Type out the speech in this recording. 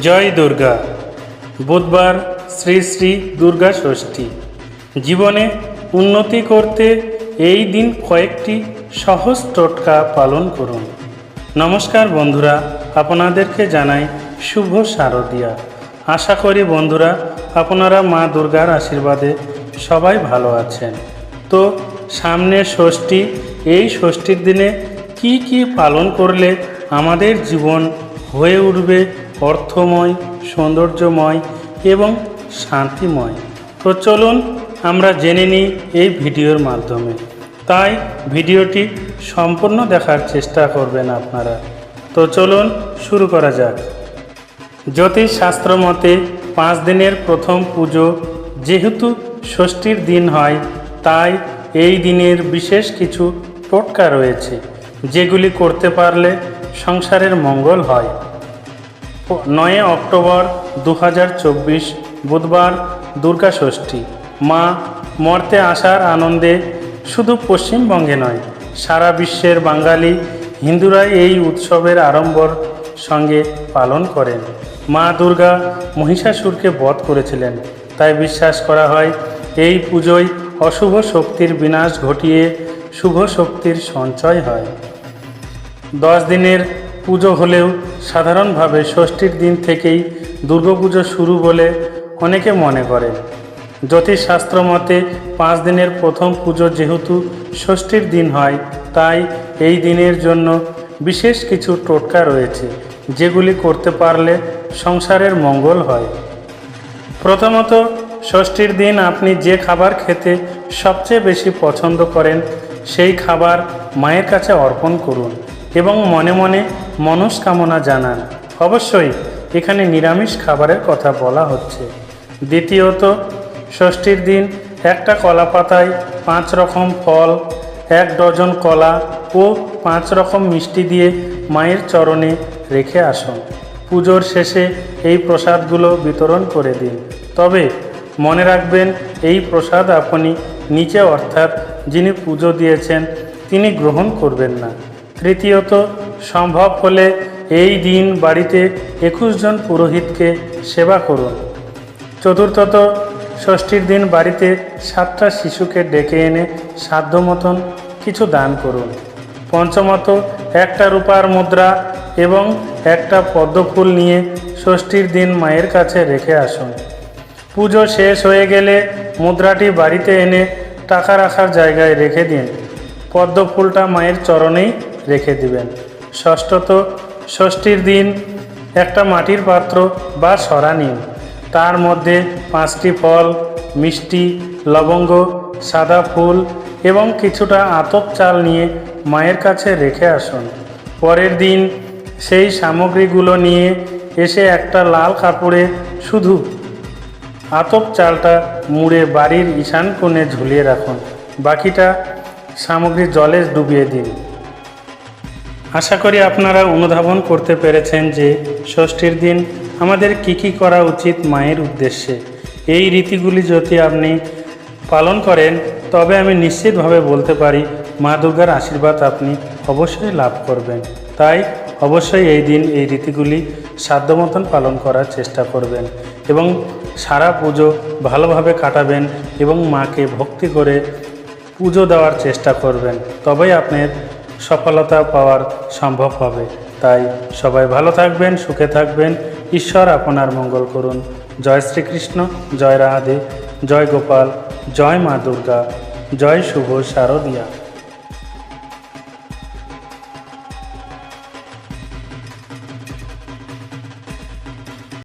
জয় দুর্গা। বুধবার শ্রী শ্রী দুর্গা ষষ্ঠী। জীবনে উন্নতি করতে এই দিন কয়েকটি সহজ টোটকা পালন করুন। নমস্কার বন্ধুরা, আপনাদেরকে জানাই শুভ শারদিয়া। আশা করি বন্ধুরা, আপনারা মা দুর্গার আশীর্বাদে সবাই ভালো আছেন। তো সামনে ষষ্ঠী, এই ষষ্ঠীর দিনে কি কি পালন করলে আমাদের জীবন হয়ে উঠবে অর্থময়, সৌন্দর্যময় এবং শান্তিময়। তো চলুন আমরা জেনে নিই এই ভিডিওর মাধ্যমে। তাই ভিডিওটি সম্পূর্ণ দেখার চেষ্টা করবেন আপনারা। তো চলুন শুরু করা যাক। জ্যোতিষশাস্ত্র মতে পাঁচ দিনের প্রথম পুজো যেহেতু ষষ্ঠীর দিন হয়, তাই এই দিনের বিশেষ কিছু টোটকা রয়েছে, যেগুলি করতে পারলে সংসারের মঙ্গল হয়। নয় অক্টোবর দু হাজার চব্বিশ বুধবার দুর্গা ষষ্ঠী। মা মর্তে আসার আনন্দে শুধু পশ্চিমবঙ্গে নয়, সারা বিশ্বের বাঙালি হিন্দুরা এই উৎসবের আড়ম্বর সঙ্গে পালন করেন। মা দুর্গা মহিষাসুরকে বধ করেছিলেন, তাই বিশ্বাস করা হয় এই পুজোয় অশুভ শক্তির বিনাশ ঘটিয়ে শুভ শক্তির সঞ্চয় হয়। দশ দিনের পুজো হলেও সাধারণভাবে ষষ্ঠীর দিন থেকেই দুর্গাপুজো শুরু বলে অনেকে মনে করেন। জ্যোতিষশাস্ত্র মতে পাঁচ দিনের প্রথম পুজো যেহেতু ষষ্ঠীর দিন হয়, তাই এই দিনের জন্য বিশেষ কিছু টোটকা রয়েছে, যেগুলি করতে পারলে সংসারের মঙ্গল হয়। প্রথমত, ষষ্ঠীর দিন আপনি যে খাবার খেতে সবচেয়ে বেশি পছন্দ করেন, সেই খাবার মায়ের কাছে অর্পণ করুন। এবং মনে মনে মনস্কামনা জানান। অবশ্যই এখানে নিরামিষ খাবারের কথা বলা হচ্ছে। দ্বিতীয়ত, ষষ্ঠীর দিন একটা কলা পাতায় পাঁচ রকম ফল, এক ডজন কলা ও পাঁচ রকম মিষ্টি দিয়ে মায়ের চরণে রেখে আসুন। পুজোর শেষে এই প্রসাদগুলো বিতরণ করে দিন। তবে মনে রাখবেন, এই প্রসাদ আপনি নিচে অর্থাৎ যিনি পুজো দিয়েছেন, তিনি গ্রহণ করবেন না। তৃতীয়ত, সম্ভব হলে এই দিন বাড়িতে একুশ জন পুরোহিতকে সেবা করুন। চতুর্থত, ষষ্ঠীর দিন বাড়িতে সাতটা শিশুকে ডেকে এনে সাধ্য মতন কিছু দান করুন। পঞ্চমত, একটা রূপার মুদ্রা এবং একটা পদ্মফুল নিয়ে ষষ্ঠীর দিন মায়ের কাছে রেখে আসুন। পুজো শেষ হয়ে গেলে মুদ্রাটি বাড়িতে এনে টাকা রাখার জায়গায় রেখে দিন। পদ্মফুলটা মায়ের চরণেই রেখে দিবেন। ষষ্ঠত, ষষ্ঠীর দিন একটা মাটির পাত্র বা সরা নিন। তার মধ্যে পাঁচটি ফল, মিষ্টি, লবঙ্গ, সাদা ফুল এবং কিছুটা আতপ চাল নিয়ে মায়ের কাছে রেখে আসুন। পরের দিন সেই সামগ্রীগুলো নিয়ে এসে একটা লাল কাপড়ে শুধু আতপ চালটা মুড়ে বাড়ির ঈশান কোণে ঝুলিয়ে রাখুন। বাকিটা সামগ্রী জলে ডুবিয়ে দিন। আশা করি আপনারা অনুধাবন করতে পেরেছেন যে ষষ্ঠীর দিন আমাদের কি কি করা উচিত মায়ের উদ্দেশ্যে। এই রীতিগুলি যদি আপনি পালন করেন, তবে আমি নিশ্চিতভাবে বলতে পারি মা দুর্গার আশীর্বাদ আপনি অবশ্যই লাভ করবেন। তাই অবশ্যই এই দিন এই রীতিগুলি সাধ্য মতন পালন করার চেষ্টা করবেন এবং সারা পুজো ভালোভাবে কাটাবেন এবং মাকে ভক্তি করে পুজো দেওয়ার চেষ্টা করবেন। তবেই আপনার সফলতা পাওয়ার সম্ভব হবে। তাই সবাই ভালো থাকবেন, সুখে থাকবেন। ঈশ্বর আপনার মঙ্গল করুন। জয় শ্রীকৃষ্ণ, জয় রাধে, জয় গোপাল, জয় মা দুর্গা, জয় শুভ শারদিয়া।